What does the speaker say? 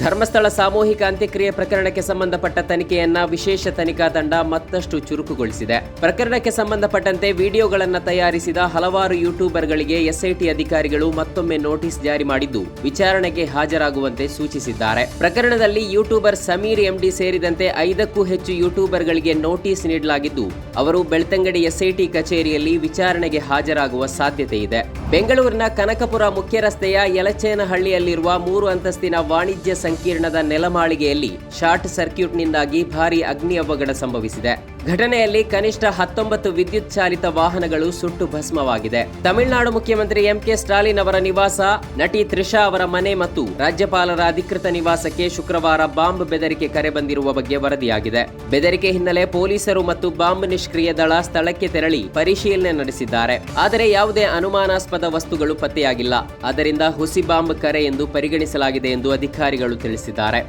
ಧರ್ಮಸ್ಥಳ ಸಾಮೂಹಿಕ ಅಂತ್ಯಕ್ರಿಯೆ ಪ್ರಕರಣಕ್ಕೆ ಸಂಬಂಧಪಟ್ಟ ತನಿಖೆಯನ್ನ ವಿಶೇಷ ತನಿಖಾ ತಂಡ ಮತ್ತಷ್ಟು ಚುರುಕುಗೊಳಿಸಿದೆ. ಪ್ರಕರಣಕ್ಕೆ ಸಂಬಂಧಪಟ್ಟಂತೆ ವಿಡಿಯೋಗಳನ್ನು ತಯಾರಿಸಿದ ಹಲವಾರು ಯೂಟ್ಯೂಬರ್ಗಳಿಗೆ ಎಸ್ಐಟಿ ಅಧಿಕಾರಿಗಳು ಮತ್ತೊಮ್ಮೆ ನೋಟಿಸ್ ಜಾರಿ ಮಾಡಿದ್ದು, ವಿಚಾರಣೆಗೆ ಹಾಜರಾಗುವಂತೆ ಸೂಚಿಸಿದ್ದಾರೆ. ಪ್ರಕರಣದಲ್ಲಿ ಯೂಟ್ಯೂಬರ್ ಸಮೀರ್ ಎಂಡಿ ಸೇರಿದಂತೆ ಐದಕ್ಕೂ ಹೆಚ್ಚು ಯೂಟ್ಯೂಬರ್ಗಳಿಗೆ ನೋಟಿಸ್ ನೀಡಲಾಗಿದ್ದು, ಅವರು ಬೆಳ್ತಂಗಡಿ ಎಸ್ಐಟಿ ಕಚೇರಿಯಲ್ಲಿ ವಿಚಾರಣೆಗೆ ಹಾಜರಾಗುವ ಸಾಧ್ಯತೆ ಇದೆ. ಬೆಂಗಳೂರಿನ ಕನಕಪುರ ಮುಖ್ಯ ರಸ್ತೆಯ ಯಲಚೇನಹಳ್ಳಿಯಲ್ಲಿರುವ ಮೂರು ಅಂತಸ್ತಿನ ವಾಣಿಜ್ಯ ಸಂಕೀರ್ಣದ ನೆಲಮಾಳಿಗೆಯಲ್ಲಿ ಶಾರ್ಟ್ ಸರ್ಕ್ಯೂಟ್ನಿಂದಾಗಿ ಭಾರೀ ಅಗ್ನಿ ಅವಘಡ ಸಂಭವಿಸಿದೆ. ಘಟನೆಯಲ್ಲಿ ಕನಿಷ್ಠ ಹತ್ತೊಂಬತ್ತು ವಿದ್ಯುತ್ ಚಾಲಿತ ವಾಹನಗಳು ಸುಟ್ಟು ಭಸ್ಮವಾಗಿದೆ. ತಮಿಳುನಾಡು ಮುಖ್ಯಮಂತ್ರಿ ಎಂಕೆ ಸ್ಟಾಲಿನ್ ಅವರ ನಿವಾಸ, ನಟಿ ತ್ರಿಷಾ ಅವರ ಮನೆ ಮತ್ತು ರಾಜ್ಯಪಾಲರ ಅಧಿಕೃತ ನಿವಾಸಕ್ಕೆ ಶುಕ್ರವಾರ ಬಾಂಬ್ ಬೆದರಿಕೆ ಕರೆ ಬಂದಿರುವ ಬಗ್ಗೆ ವರದಿಯಾಗಿದೆ. ಬೆದರಿಕೆ ಹಿನ್ನೆಲೆ ಪೊಲೀಸರು ಮತ್ತು ಬಾಂಬ್ ನಿಷ್ಕ್ರಿಯ ದಳ ಸ್ಥಳಕ್ಕೆ ತೆರಳಿ ಪರಿಶೀಲನೆ ನಡೆಸಿದ್ದಾರೆ. ಆದರೆ ಯಾವುದೇ ಅನುಮಾನಾಸ್ಪದ ವಸ್ತುಗಳು ಪತ್ತೆಯಾಗಿಲ್ಲ. ಆದ್ದರಿಂದ ಹುಸಿ ಬಾಂಬ್ ಕರೆ ಎಂದು ಪರಿಗಣಿಸಲಾಗಿದೆ ಎಂದು ಅಧಿಕಾರಿಗಳು ತಿಳಿಸಿದ್ದಾರೆ.